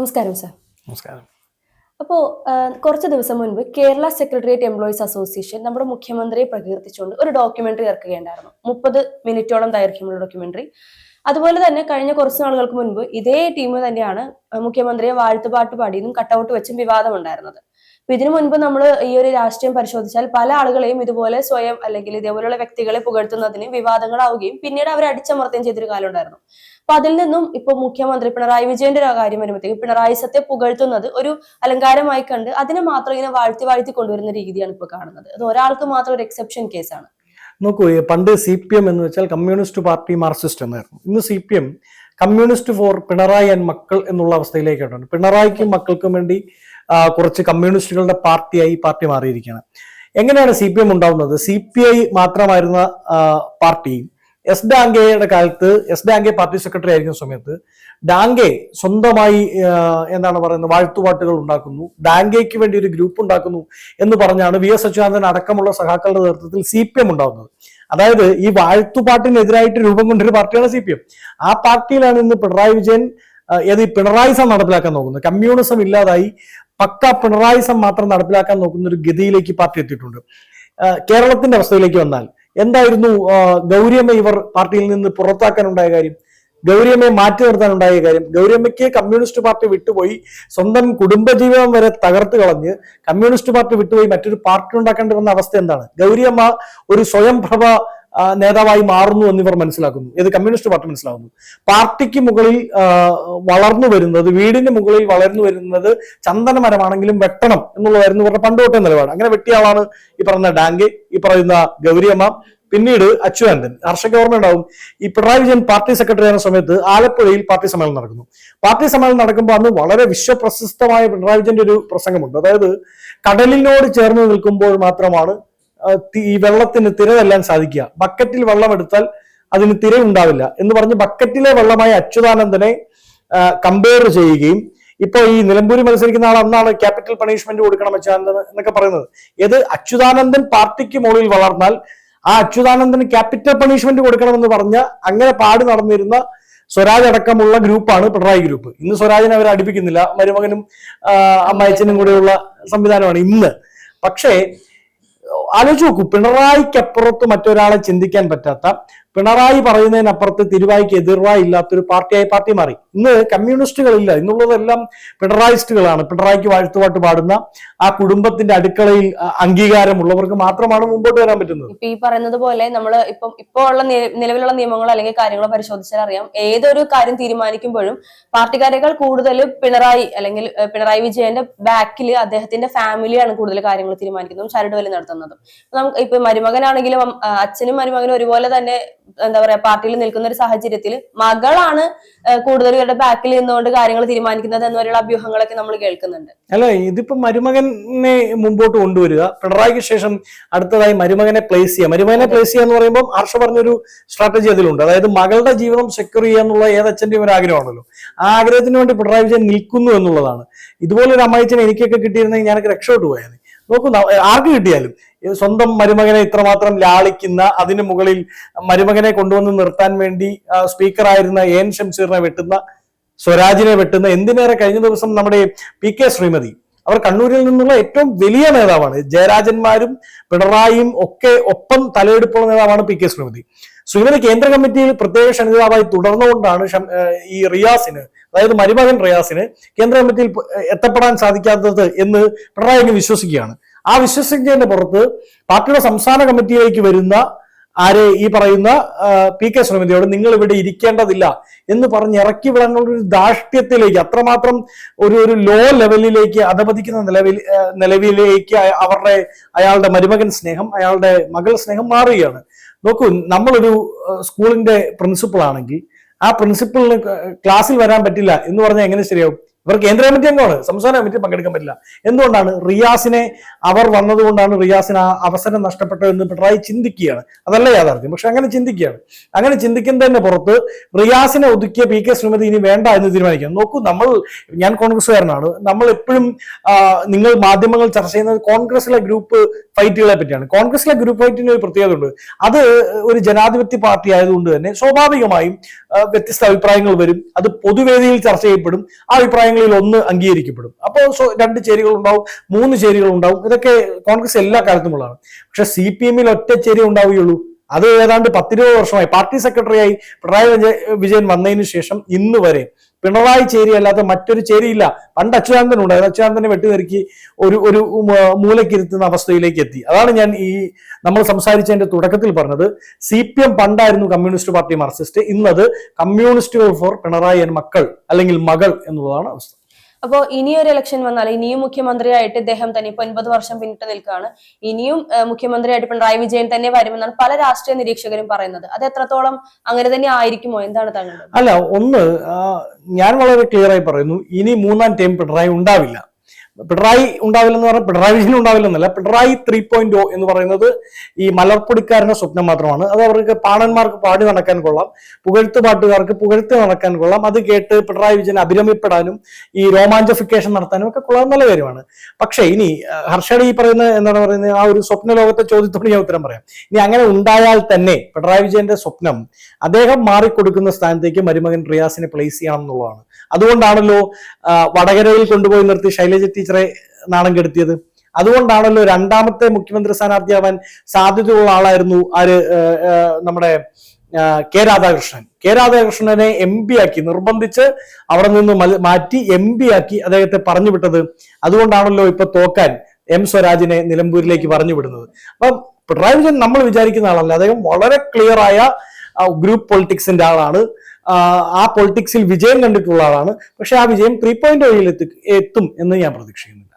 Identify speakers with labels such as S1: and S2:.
S1: നമസ്കാരം സാർ.
S2: നമസ്കാരം.
S1: അപ്പോ കുറച്ച് ദിവസം മുൻപ് കേരള സെക്രട്ടേറിയറ്റ് എംപ്ലോയീസ് അസോസിയേഷൻ നമ്മുടെ മുഖ്യമന്ത്രിയെ പ്രകീർത്തിച്ചുകൊണ്ട് ഒരു ഡോക്യുമെന്ററി ഇറക്കുകയുണ്ടായിരുന്നു. മുപ്പത് മിനിറ്റോളം ദൈർഘ്യമുള്ള ഡോക്യുമെന്ററി. അതുപോലെ തന്നെ കഴിഞ്ഞ കുറച്ച് നാളുകൾക്ക് മുൻപ് ഇതേ ടീം തന്നെയാണ് മുഖ്യമന്ത്രിയെ വാഴ്ത്തുപാട്ട് പാടിയതും കട്ടൗട്ട് വെച്ചും വിവാദമുണ്ടായിരുന്നത്. അപ്പൊ ഇതിനു മുൻപ് നമ്മൾ ഈ ഒരു രാഷ്ട്രീയം പരിശോധിച്ചാൽ പല ആളുകളെയും ഇതുപോലെ സ്വയം അല്ലെങ്കിൽ ഇതേപോലെയുള്ള വ്യക്തികളെ പുകഴ്ത്തുന്നതിന് വിവാദങ്ങളാവുകയും പിന്നീട് അവരെ അടിച്ചമർത്തുകയും ചെയ്തൊരു കാലം ഉണ്ടായിരുന്നു. അപ്പൊ അതിൽ നിന്നും ഇപ്പൊ മുഖ്യമന്ത്രി പിണറായി വിജയന്റെ കാര്യം വരുമ്പോഴത്തേക്കും പിണറായി സത്തെ പുകഴ്ത്തുന്നത് ഒരു അലങ്കാരമായി കണ്ട് അതിനെ മാത്രം ഇങ്ങനെ വാഴ്ത്തി വാഴ്ത്തി കൊണ്ടുവരുന്ന രീതിയാണ് ഇപ്പൊ കാണുന്നത്. അത് ഒരാൾക്ക് മാത്രം ഒരു എക്സെപ്ഷൻ കേസാണ്
S2: നോക്കൂ പണ്ട് സി പി എം എന്ന് വെച്ചാൽ കമ്മ്യൂണിസ്റ്റ് പാർട്ടി മാർക്സിസ്റ്റ് എന്നായിരുന്നു. ഇന്ന് C P M communist for Pinarayi and മക്കൾ എന്നുള്ള അവസ്ഥയിലേക്കാണ്. പിണറായിക്കും മക്കൾക്കും വേണ്ടി കുറച്ച് കമ്മ്യൂണിസ്റ്റുകളുടെ പാർട്ടിയായി പാർട്ടി മാറിയിരിക്കുകയാണ്. എങ്ങനെയാണ് സി പി എം ഉണ്ടാവുന്നത്? സി പി ഐ മാത്രമായിരുന്ന പാർട്ടി എസ് ഡാങ്കേയുടെ കാലത്ത് എസ് ഡാങ്കെ പാർട്ടി സെക്രട്ടറി ആയിരിക്കുന്ന സമയത്ത് ഡാങ്കെ സ്വന്തമായി എന്താണ് പറയുന്നത് വാഴ്ത്തുപാട്ടുകൾ ഉണ്ടാക്കുന്നു. ഡാങ്കയ്ക്ക് വേണ്ടി ഒരു ഗ്രൂപ്പ് ഉണ്ടാക്കുന്നു എന്ന് പറഞ്ഞാണ് വി എസ് അച്യുതാനന്ദൻ അടക്കമുള്ള സഖാക്കളുടെ നേതൃത്വത്തിൽ സി പി എം ഉണ്ടാവുന്നത്. അതായത് ഈ വാഴ്ത്തുപാട്ടിനെതിരായിട്ട് രൂപം കൊണ്ടൊരു പാർട്ടിയാണ് സി പി എം ആ പാർട്ടിയിലാണ് ഇന്ന് പിണറായി വിജയൻ ഏത് ഈ പിണറായിസം നടപ്പിലാക്കാൻ നോക്കുന്നത്. കമ്മ്യൂണിസം ഇല്ലാതായി പക്ക പിണറായിസം മാത്രം നടപ്പിലാക്കാൻ നോക്കുന്ന ഒരു ഗതിയിലേക്ക് പാർട്ടി എത്തിയിട്ടുണ്ട്. കേരളത്തിന്റെ അവസ്ഥയിലേക്ക് വന്നാൽ എന്തായിരുന്നു ഗൗരിയമ്മ ഇവർ പാർട്ടിയിൽ നിന്ന് പുറത്താക്കാനുണ്ടായ കാര്യം? ഗൗരിയമ്മയെ മാറ്റി നിർത്താനുണ്ടായ കാര്യം? ഗൗരിയമ്മയ്ക്ക് കമ്മ്യൂണിസ്റ്റ് പാർട്ടി വിട്ടുപോയി സ്വന്തം കുടുംബജീവിതം വരെ തകർത്ത് കളഞ്ഞ് കമ്മ്യൂണിസ്റ്റ് പാർട്ടി വിട്ടുപോയി മറ്റൊരു പാർട്ടി ഉണ്ടാക്കേണ്ടി വന്ന അവസ്ഥ എന്താണ്? ഗൗരിയമ്മ ഒരു സ്വയംപ്രഭ ആ, നേതാവായി മാറുന്നു എന്നിവർ മനസ്സിലാക്കുന്നു. ഏത് കമ്മ്യൂണിസ്റ്റ് പാർട്ടി മനസ്സിലാക്കുന്നു. പാർട്ടിക്ക് മുകളിൽ വളർന്നു വരുന്നത് വീടിന് മുകളിൽ വളർന്നു വരുന്നത് ചന്ദനമരമാണെങ്കിലും വെട്ടണം എന്നുള്ളതായിരുന്നു ഇവരുടെ പണ്ട് തൊട്ടേ നിലപാട്. അങ്ങനെ വെട്ടിയ ആളാണ് ഈ പറയുന്ന ഡാങ്കെ ഈ പറയുന്ന ഗൗരിയമ്മ പിന്നീട് അച്യുതാനന്ദൻ ഹർഷക ഓർമ്മ ഉണ്ടാവും ഈ പിണറായി വിജയൻ പാർട്ടി സെക്രട്ടറി ആയ സമയത്ത് ആലപ്പുഴയിൽ പാർട്ടി സമ്മേളനം നടക്കുന്നു. പാർട്ടി സമ്മേളനം നടക്കുമ്പോൾ അന്ന് വളരെ വിശ്വപ്രശസ്തമായ പിണറായി വിജയന്റെ ഒരു പ്രസംഗമുണ്ട്. അതായത് കടലിനോട് ചേർന്ന് നിൽക്കുമ്പോൾ മാത്രമാണ് ഈ വെള്ളത്തിന് തിര തല്ലാൻ സാധിക്കുക. ബക്കറ്റിൽ വെള്ളം എടുത്താൽ അതിന് തിര ഉണ്ടാവില്ല എന്ന് പറഞ്ഞ് ബക്കറ്റിലെ വെള്ളമായ അച്യുതാനന്ദനെ കമ്പയർ ചെയ്യുകയും ഇപ്പൊ ഈ നിലമ്പൂരി മത്സരിക്കുന്ന ആൾ അന്നാണ് ക്യാപിറ്റൽ പണിഷ്മെന്റ് കൊടുക്കണം അച്യുതാനന്ദൻ എന്നൊക്കെ പറയുന്നത്. ഏത് അച്യുതാനന്ദൻ പാർട്ടിക്ക് മുകളിൽ വളർന്നാൽ ആ അച്യുതാനന്ദന് ക്യാപിറ്റൽ പണിഷ്മെന്റ് കൊടുക്കണമെന്ന് പറഞ്ഞ അങ്ങനെ പാട് നടന്നിരുന്ന സ്വരാജ് അടക്കമുള്ള ഗ്രൂപ്പാണ് പിണറായി ഗ്രൂപ്പ്. ഇന്ന് സ്വരാജിനെ അവർ അടുപ്പിക്കുന്നില്ല. മരുമകനും അമ്മായച്ചനും കൂടെയുള്ള സംവിധാനമാണ് ഇന്ന്. പക്ഷേ ആലോചിച്ച് നോക്കൂ പിണറായിക്കപ്പുറത്ത് മറ്റൊരാളെ ചിന്തിക്കാൻ പറ്റാത്ത പിണറായി പറയുന്നതിനപ്പുറത്ത് തിരുവായിക്ക് എതിർവായി ഇല്ലാത്തൊരു പാർട്ടിയായി പാർട്ടി മാറി. ഇന്ന് കമ്മ്യൂണിസ്റ്റുകളില്ല. ഇന്നുള്ളതെല്ലാം പിണറായിസ്റ്റുകളാണ്. പിണറായിക്ക് വാഴ്ത്തുപാട്ട് പാടുന്ന ആ കുടുംബത്തിന്റെ അടുക്കളയിൽ അംഗീകാരം അംഗീകാരമുള്ളവർക്ക് മാത്രമാണ് മുമ്പോട്ട് വരാൻ പറ്റുന്നത്.
S1: ഇപ്പൊ ഈ പറയുന്നത് പോലെ നമ്മൾ ഇപ്പം ഇപ്പോ ഉള്ള നിലവിലുള്ള നിയമങ്ങളോ അല്ലെങ്കിൽ കാര്യങ്ങളോ പരിശോധിച്ചാൽ അറിയാം. ഏതൊരു കാര്യം തീരുമാനിക്കുമ്പോഴും പാർട്ടിക്കാരെ കൂടുതൽ പിണറായി അല്ലെങ്കിൽ പിണറായി വിജയന്റെ ബാക്കിൽ അദ്ദേഹത്തിന്റെ ഫാമിലിയാണ് കൂടുതൽ കാര്യങ്ങൾ തീരുമാനിക്കുന്നതും ചരടുവലി നടത്തുന്നതും. നമുക്ക് ഇപ്പൊ മരുമകനാണെങ്കിലും അച്ഛനും മരുമകനും ഒരുപോലെ തന്നെ എന്താ പറയാ പാർട്ടിയിൽ നിൽക്കുന്ന ഒരു സാഹചര്യത്തിൽ മകളാണ് കൂടുതൽ ഇവരുടെ ബാക്കിൽ നിന്നുകൊണ്ട് കാര്യങ്ങൾ തീരുമാനിക്കുന്നത് എന്നവരുള്ള അഭ്യൂഹങ്ങളൊക്കെ നമ്മൾ കേൾക്കുന്നുണ്ട്.
S2: അല്ല ഇതിപ്പോ മരുമകനെ മുമ്പോട്ട് കൊണ്ടുവരിക പിണറായിക്ക് ശേഷം അടുത്തതായി മരുമകനെ പ്ലേസ് ചെയ്യുക. മരുമകനെ പ്ലേസ് ചെയ്യുക എന്ന് പറയുമ്പോൾ ഹർഷ പറഞ്ഞൊരു സ്ട്രാറ്റജി അതിലുണ്ട്. അതായത് മകളുടെ ജീവിതം സെക്യൂർ ചെയ്യുക എന്നുള്ള ഏതച്ഛന്റെയും ഒരു ആഗ്രഹമാണല്ലോ. ആ ആഗ്രഹത്തിന് വേണ്ടി പിണറായി വിജയൻ നിൽക്കുന്നു എന്നുള്ളതാണ്. ഇതുപോലെ ഒരു അമ്മായിച്ചനെ എനിക്കൊക്കെ കിട്ടിയിരുന്നെങ്കിൽ ഞാനൊക്കെ രക്ഷപ്പെട്ടു പോയത് നോക്കൂ ആർക്ക് കിട്ടിയാലും. സ്വന്തം മരുമകനെ ഇത്രമാത്രം ലാളിക്കുന്ന അതിനു മുകളിൽ മരുമകനെ കൊണ്ടുവന്ന് നിർത്താൻ വേണ്ടി സ്പീക്കറായിരുന്ന എൻ ഷംഷീറിനെ വെട്ടുന്ന സ്വരാജിനെ വെട്ടുന്ന എന്തിനേറെ കഴിഞ്ഞ ദിവസം നമ്മുടെ പി കെ ശ്രീമതി അവർ കണ്ണൂരിൽ നിന്നുള്ള ഏറ്റവും വലിയ നേതാവാണ്. ജയരാജന്മാരും പിണറായിയും ഒക്കെ ഒപ്പം തലയെടുപ്പുള്ള നേതാവാണ് പി കെ ശ്രീമതി. ശ്രീമതി കേന്ദ്ര കമ്മിറ്റിയിൽ പ്രത്യേക ക്ഷണിതാവായി തുടർന്നുകൊണ്ടാണ് ഈ റിയാസിന് അതായത് മരുമകൻ റിയാസിന് കേന്ദ്ര കമ്മിറ്റിയിൽ എത്തപ്പെടാൻ സാധിക്കാത്തത് എന്ന് പിണറായി അങ്ങ് വിശ്വസിക്കുകയാണ്. ആ വിശ്വസിക്കുന്നതിന്റെ പുറത്ത് പാർട്ടിയുടെ സംസ്ഥാന കമ്മിറ്റിയിലേക്ക് വരുന്ന ആരെ ഈ പറയുന്ന പി കെ ശ്രീമതിയോട് നിങ്ങൾ ഇവിടെ ഇരിക്കേണ്ടതില്ല എന്ന് പറഞ്ഞ് ഇറക്കി വിടാനുള്ള ഒരു ദാഷ്ട്യത്തിലേക്ക് അത്രമാത്രം ഒരു ഒരു ലോ ലെവലിലേക്ക് അധപതിക്കുന്ന നിലവിൽ നിലവിലേക്ക് അവരുടെ അയാളുടെ മരുമകൻ സ്നേഹം അയാളുടെ മകൾ സ്നേഹം മാറുകയാണ്. നോക്കൂ നമ്മളൊരു സ്കൂളിന്റെ പ്രിൻസിപ്പൾ ആണെങ്കിൽ ആ പ്രിൻസിപ്പളിന് ക്ലാസ്സിൽ വരാൻ പറ്റില്ല എന്ന് പറഞ്ഞാൽ എങ്ങനെ ശരിയാവും? ഇവർ കേന്ദ്ര കമ്മിറ്റി അംഗമാണ്. സംസ്ഥാന കമ്മിറ്റി പങ്കെടുക്കാൻ പറ്റില്ല. എന്തുകൊണ്ടാണ് റിയാസിനെ അവർ വന്നതുകൊണ്ടാണ് റിയാസിന് ആ അവസരം നഷ്ടപ്പെട്ടതെന്ന് പിണറായി ചിന്തിക്കുകയാണ്? അതല്ല യാഥാർത്ഥ്യം. പക്ഷെ അങ്ങനെ ചിന്തിക്കുകയാണ്. അങ്ങനെ ചിന്തിക്കുന്നതിന്റെ പുറത്ത് റിയാസിനെ ഒതുക്കിയ പി കെ ശ്രീമതി ഇനി വേണ്ട എന്ന് തീരുമാനിക്കാം നോക്കൂ നമ്മൾ ഞാൻ കോൺഗ്രസ്സുകാരനാണ്. നമ്മൾ എപ്പോഴും നിങ്ങൾ മാധ്യമങ്ങൾ ചർച്ച ചെയ്യുന്നത് കോൺഗ്രസിലെ ഗ്രൂപ്പ് ഫൈറ്റുകളെ പറ്റിയാണ്. കോൺഗ്രസിലെ ഗ്രൂപ്പ് ഫൈറ്റിന് ഒരു പ്രത്യേകത ഉണ്ട്. അത് ഒരു ജനാധിപത്യ പാർട്ടി ആയതുകൊണ്ട് തന്നെ സ്വാഭാവികമായും വ്യത്യസ്ത അഭിപ്രായങ്ങൾ വരും. അത് പൊതുവേദിയിൽ ചർച്ച ചെയ്യപ്പെടും. ആ അഭിപ്രായങ്ങൾ അഭിപ്രായങ്ങളിൽ ഒന്ന് അംഗീകരിക്കപ്പെടും. അപ്പോൾ രണ്ട് ചേരികൾ ഉണ്ടാവും മൂന്ന് ചേരികൾ ഉണ്ടാവും ഇതൊക്കെ കോൺഗ്രസ് എല്ലാ കാലത്തുമുള്ളതാണ്. പക്ഷെ സി പി എമ്മിൽ ഒറ്റ ചേരി ഉണ്ടാവുകയുള്ളൂ. അത് ഏതാണ്ട് പത്തിരുപത് വർഷമായി. പാർട്ടി സെക്രട്ടറിയായി പിണറായി വിജയ- വിജയൻ വന്നതിന് ശേഷം ഇന്ന് വരെ പിണറായി ചേരി അല്ലാതെ മറ്റൊരു ചേരിയില്ല. പണ്ട് അച്യുതാനന്ദൻ ഉണ്ടായിരുന്നു. അച്യുതാനന്ദനെ വെട്ടിനിറുക്കി ഒരു ഒരു മൂലക്കിരുത്തുന്ന അവസ്ഥയിലേക്ക് എത്തി. അതാണ് ഞാൻ ഈ നമ്മൾ സംസാരിച്ചതിന്റെ തുടക്കത്തിൽ പറഞ്ഞത്. സി പി എം പണ്ടായിരുന്നു കമ്മ്യൂണിസ്റ്റ് പാർട്ടി മാർക്സിസ്റ്റ്. ഇന്നത് കമ്മ്യൂണിസ്റ്റുകൾ ഫോർ പിണറായി എൻ മക്കൾ അല്ലെങ്കിൽ മകൾ എന്നുള്ളതാണ് അവസ്ഥ.
S1: അപ്പോ ഇനിയൊരു ഇലക്ഷൻ വന്നാൽ ഇനിയും മുഖ്യമന്ത്രിയായിട്ട് ഇദ്ദേഹം തന്നെ ഇപ്പൊ ഒൻപത് വർഷം പിന്നിട്ട് നിൽക്കുകയാണ്. ഇനിയും മുഖ്യമന്ത്രിയായിട്ട് പിണറായി വിജയൻ തന്നെ വരുമെന്നാണ് പല രാഷ്ട്രീയ നിരീക്ഷകരും പറയുന്നത്. അത് എത്രത്തോളം അങ്ങനെ തന്നെ ആയിരിക്കുമോ? എന്താണ് താങ്കൾ
S2: അല്ല ഒന്ന് ഞാൻ വളരെ ക്ലിയർ ആയി പറയുന്നു. ഇനി മൂന്നാം ടൈം പിണറായി ഉണ്ടാവില്ല. പിണറായി ഉണ്ടാവില്ല എന്ന് പറഞ്ഞാൽ പിണറായി വിജയൻ ഉണ്ടാവില്ല എന്നല്ല പിണറായി ത്രീ പോയിന്റ് ഒ എന്ന് പറയുന്നത് ഈ മലർപ്പൊടിക്കാരന്റെ സ്വപ്നം മാത്രമാണ്. അത് അവർക്ക് പാണന്മാർക്ക് പാടി നടക്കാൻ കൊള്ളാം. പുകഴ്ത്ത് പാട്ടുകാർക്ക് പുകഴ്ത്ത് നടക്കാൻ കൊള്ളാം. അത് കേട്ട് പിണറായി വിജയൻ അഭിരമിപ്പെടാനും ഈ രോമാഞ്ചഫിക്കേഷൻ നടത്താനും ഒക്കെ കൊള്ളാം നല്ല കാര്യമാണ്. പക്ഷേ ഇനി ഹർഷടി ഈ പറയുന്ന എന്താണ് പറയുന്നത്? ആ ഒരു സ്വപ്ന ലോകത്തെ ചോദ്യത്തോട് ഞാൻ ഉത്തരം പറയാം. ഇനി അങ്ങനെ ഉണ്ടായാൽ തന്നെ പിണറായി വിജയന്റെ സ്വപ്നം അദ്ദേഹം മാറിക്കൊടുക്കുന്ന സ്ഥാനത്തേക്ക് മരുമകൻ റിയാസിനെ പ്ലേസ് ചെയ്യണം എന്നുള്ളതാണ്. അതുകൊണ്ടാണല്ലോ വടകരയിൽ കൊണ്ടുപോയി നിർത്തി ശൈലജ ടീച്ചറെ നാണം കെടുത്തിയത്. അതുകൊണ്ടാണല്ലോ രണ്ടാമത്തെ മുഖ്യമന്ത്രി സ്ഥാനാർത്ഥിയാവാൻ സാധ്യതയുള്ള ആളായിരുന്നു ആര് നമ്മുടെ കെ രാധാകൃഷ്ണൻ. കെ രാധാകൃഷ്ണനെ എം പി ആക്കി നിർബന്ധിച്ച് അവിടെ നിന്ന് മാറ്റി എം പി ആക്കി അദ്ദേഹത്തെ പറഞ്ഞു വിട്ടത്. അതുകൊണ്ടാണല്ലോ ഇപ്പൊ തോക്കാൻ എം സ്വരാജിനെ നിലമ്പൂരിലേക്ക് പറഞ്ഞു വിടുന്നത്. അപ്പം പിണറായി വിജയൻ നമ്മൾ വിചാരിക്കുന്ന ആളല്ല. അദ്ദേഹം വളരെ ക്ലിയർ ആയ ഗ്രൂപ്പ് പൊളിറ്റിക്സിന്റെ ആളാണ്. ആ, പൊളിറ്റിക്സിൽ വിജയം കണ്ടിട്ടുള്ള ആളാണ്. പക്ഷെ ആ വിജയം ത്രീ പോയിന്റ് വഴിയിൽ എത്തും എന്ന് ഞാൻ പ്രതീക്ഷിക്കുന്നു.